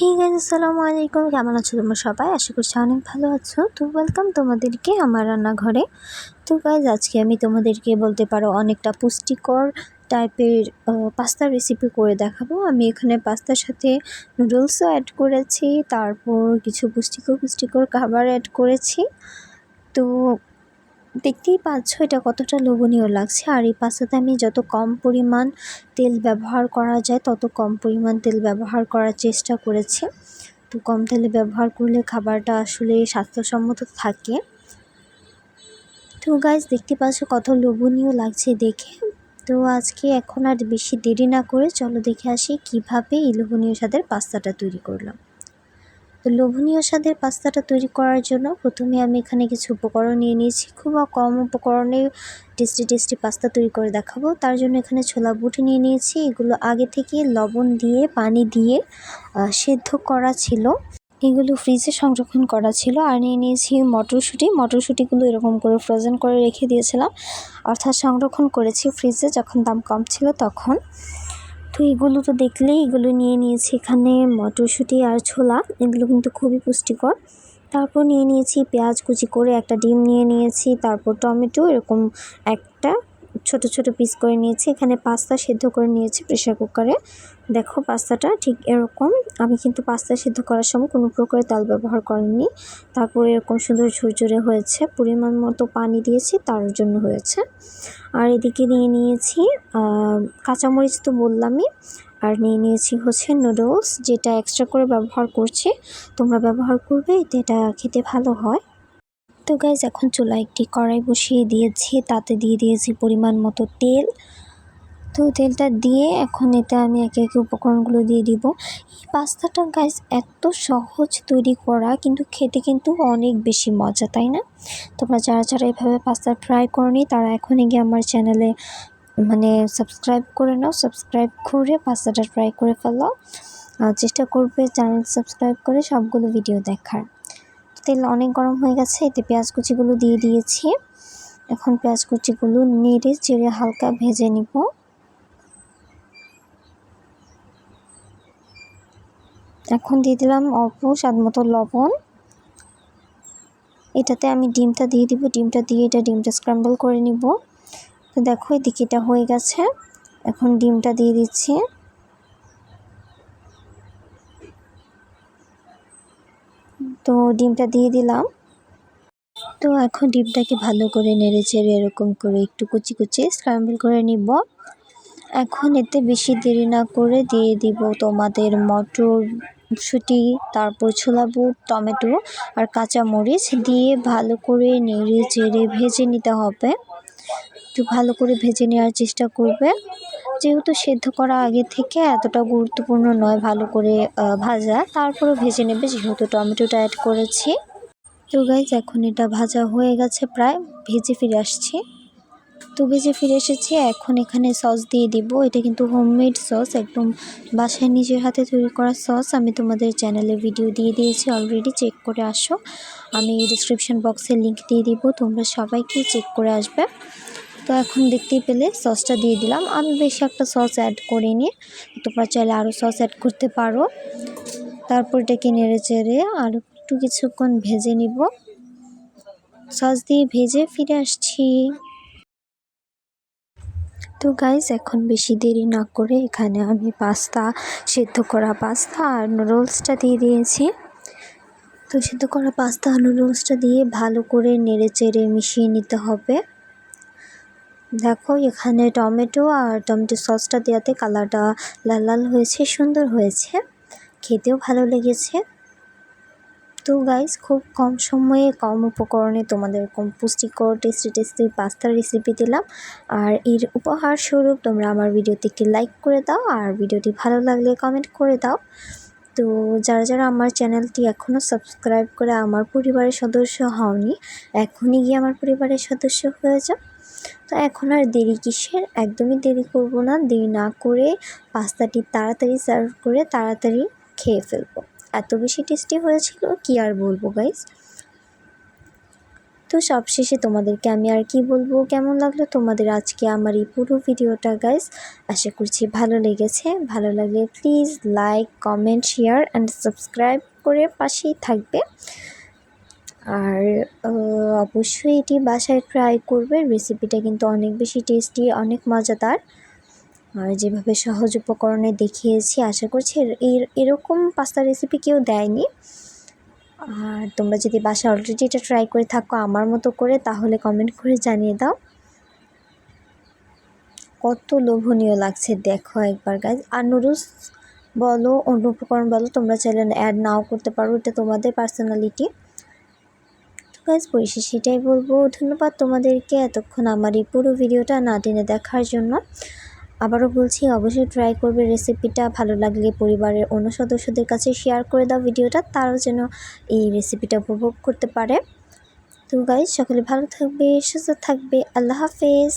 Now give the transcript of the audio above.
Hey guys আসসালামু আলাইকুম। কেমন আছো তোমরা সবাই? আশা করছি অনেক ভালো আছো। তো ওয়েলকাম তোমাদেরকে আমার রান্নাঘরে। তো গাইজ আজকে আমি তোমাদেরকে বলতে পারো অনেকটা পুষ্টিকর টাইপের পাস্তার রেসিপি করে দেখাবো। আমি এখানে পাস্তার সাথে নুডলসও অ্যাড করেছি, তারপর কিছু পুষ্টিকর পুষ্টিকর খাবার অ্যাড করেছি। তো দেখতেই পাচ্ছ এটা কতটা লোভনীয় লাগছে। আর এই পাস্তাতে আমি যত কম পরিমাণ তেল ব্যবহার করা যায়, তত কম পরিমাণ তেল ব্যবহার করার চেষ্টা করেছি। তো কম তেলে ব্যবহার করলে খাবারটা আসলে স্বাস্থ্যসম্মত থাকে। তো গাইজ দেখতে পাচ্ছ কত লোভনীয় লাগছে দেখে। তো আজকে এখন আর বেশি দেরি না করে চলো দেখে আসি কীভাবে এই লোভনীয় স্বাদের পাস্তাটা তৈরি করলাম। লোভনীয় স্বাদের পাস্তাটা তৈরি করার জন্য প্রথমে আমি এখানে কিছু উপকরণ নিয়ে নিয়েছি। খুব কম উপকরণে টেস্টি টেস্টি পাস্তা তৈরি করে দেখাবো। তার জন্য এখানে ছোলা বুটি নিয়ে নিয়েছি। এগুলো আগে থেকে লবণ দিয়ে, পানি দিয়ে সেদ্ধ করা ছিল। এগুলো ফ্রিজে সংরক্ষণ করা ছিল। আর নিয়ে নিয়েছি মটরশুঁটি। মটরশুঁটিগুলো এরকম করে ফ্রোজেন করে রেখে দিয়েছিলাম। অর্থাৎ সংরক্ষণ করেছি ফ্রিজে যখন দাম কম ছিল তখন। তো এগুলো তো দেখলে এগুলো নিয়ে নিয়েছি এখানে মটরশুঁটি আর ছোলা। এগুলো কিন্তু খুবই পুষ্টিকর। তারপর নিয়ে নিয়েছি পেঁয়াজ কুচি করে একটা ডিম নিয়ে নিয়েছি, তারপর টমেটো, এরকম একটা ছোট ছোট পিস করে নিয়েছি। এখানে পাস্তা সেদ্ধ করে নিয়েছি প্রেশার কুকারে দেখো পাস্তাটা ঠিক এরকম। আমি কিন্তু পাস্তা সেদ্ধ করার সময় কোনো প্রকার তেল ব্যবহার করিনি। তারপর এরকম সুন্দর ঝুরঝুরে হয়েছে। পরিমাণ মতো পানি দিয়েছি, তার জন্য হয়েছে। আর এদিকে নিয়ে নিয়েছি কাঁচামরিচ তো বললামই। আর নিয়ে নিয়েছি হচ্ছে নুডলস যেটা এক্সট্রা করে ব্যবহার করছি। তোমরা ব্যবহার করবে, এটা খেতে ভালো হয়। তো গাইজ এখন চুলা একটি কড়াই বসিয়ে দিয়েছি। তাতে দিয়ে দিয়েছি পরিমাণ মতো তেল। তো তেলটা দিয়ে এখন এতে আমি একে একে উপকরণগুলো দিয়ে দিব। এই পাস্তাটা গাইজ এত সহজ তৈরি করা, কিন্তু খেতে কিন্তু অনেক বেশি মজা, তাই না? তোমরা যারা যারা এভাবে পাস্তা ট্রাই করনি, তারা এখনই গিয়ে আমার চ্যানেলে মানে সাবস্ক্রাইব করে নাও। সাবস্ক্রাইব করে পাস্তাটা ফ্রাই করে ফেলো। চেষ্টা করবে চ্যানেল সাবস্ক্রাইব করে সবগুলো ভিডিও দেখার। তেল অনেক গরম হয়ে গেছে, এতে পেঁয়াজ কুচিগুলো দিয়ে দিয়েছি। এখন পেঁয়াজ কুচিগুলো নেড়ে চেড়ে হালকা ভেজে নিব। এখন দিয়ে দিলাম অল্প স্বাদ মতো লবণ। এটাতে আমি ডিমটা দিয়ে দিব, ডিমটা দিয়ে এটা ডিমটা স্ক্রাম্বল করে নিব। তো দেখো এদিকে এটা হয়ে গেছে। এখন ডিমটা দিয়ে দিচ্ছি। তো ডিমটা দিয়ে দিলাম। তো এখন ডিমটাকে ভালো করে নেড়ে চেড়ে এরকম করে একটু কুচি কুচি স্ক্রাম্বল করে নিব। এখন এতে বেশি দেরি না করে দিয়ে দিব তোমাদের মটর শুটি, তারপর ছোলা বুট, টমেটো আর কাঁচা মরিচ দিয়ে ভালো করে নেড়ে চেড়ে ভেজে নিতে হবে। একটু ভালো করে ভেজে নেওয়ার চেষ্টা করবে। যেহেতু সেদ্ধ করা আগে থেকে এতটা গুরুত্বপূর্ণ নয় ভালো করে ভাজা তারপরে ভেজে নেবে যেহেতু টমেটোটা অ্যাড করেছি। তো গাইজ এখন এটা ভাজা হয়ে গেছে প্রায়, ভেজে ফিরে আসছি। তো ভেজে ফিরে এসেছি, এখন এখানে সস দিয়ে দিব। এটা কিন্তু হোমমেড সস একদম বাসায় নিজের হাতে তৈরি করা সস আমি তোমাদের চ্যানেলে ভিডিও দিয়ে দিয়েছি অলরেডি চেক করে আসো। আমি ডিসক্রিপশান বক্সে লিঙ্ক দিয়ে দিব, তোমরা সবাইকে চেক করে আসবে। তো এখন দেখতেই পেলে সসটা দিয়ে দিলাম। আমি বেশি একটা সস অ্যাড করিনি তোমরা চাইলে আরও সস অ্যাড করতে পারো। তারপর এটাকে নেড়ে চেড়ে আর একটু কিছুক্ষণ ভেজে নিব। সস দিয়ে ভেজে ফিরে আসছি। তো গাইজ এখন বেশি দেরি না করে এখানে আমি পাস্তা সেদ্ধ করা পাস্তা আর নুডলসটা দিয়ে দিয়েছি। তো সেদ্ধ করা পাস্তা আর নুডলসটা দিয়ে ভালো করে নেড়ে চেড়ে মিশিয়ে নিতে হবে। দেখো, এখানে টমেটো আর টমেটো সসটা দেওয়াতে কালারটা লাল লাল হয়েছে, সুন্দর হয়েছে। খেতেও ভালো লেগেছে। তো গাইস খুব কম সময়ে, কম উপকরণে তোমাদের কম পুষ্টিকর টেস্টি টেস্টি পাস্তার রেসিপি দিলাম। আর এর উপহার স্বরূপ তোমরা আমার ভিডিওতে একটি লাইক করে দাও, আর ভিডিওটি ভালো লাগলে কমেন্ট করে দাও। তো যারা যারা আমার চ্যানেলটি এখনও সাবস্ক্রাইব করে আমার পরিবারের সদস্য হওনি, এখনই গিয়ে আমার পরিবারের সদস্য হয়ে যাও। তো এখন আর দেরি কিসের? একদমই দেরি করব না, দেরি না করে পাস্তাটি তাড়াতাড়ি সার্ভ করে তাড়াতাড়ি খেয়ে ফেলব। এত বেশি টেস্টি হয়েছিল, কি আর বলব গাইস তো সবশেষে তোমাদেরকে আমি আর কি বলব? কেমন লাগল তোমাদের আজকে আমার এই পুরো ভিডিওটা গাইস আশা করছি ভালো লেগেছে। ভালো লাগলে please like comment share and subscribe করে পাশেই থাকবে। আর অবশ্যই এটি বাসায় ট্রাই করবে। রেসিপিটা কিন্তু অনেক বেশি টেস্টি অনেক মজাদার। আর যেভাবে সহজ উপকরণে দেখিয়েছি, আশা করছি এর- এর, এরকম পাস্তা রেসিপি কেউ দেয়নি। আর তোমরা যদি বাসায় অলরেডি এটা ট্রাই করে থাকো আমার মতো করে, তাহলে কমেন্ট করে জানিয়ে দাও। কত লোভনীয় লাগছে, দেখো একবার গাইজ আর নুডলস বলো, অন্য উপকরণ বলো, তোমরা চাইলে অ্যাড নাও করতে পারো, এটা তোমাদের পার্সোনালিটি তো গাইজ পরিশেষে সেটাই বলব। ধন্যবাদ তোমাদেরকে এতক্ষণ আমার এই পুরো ভিডিওটা না টেনে দেখার জন্য। আবারও বলছি, অবশ্যই ট্রাই করবে রেসিপিটা ভালো লাগলে পরিবারের অন্য সদস্যদের কাছে শেয়ার করে দাও ভিডিওটা, তারাও যেন এই রেসিপিটা উপভোগ করতে পারে। তো গাইজ সকলে ভালো থাকবে, সুস্থ থাকবে। আল্লাহ হাফেজ।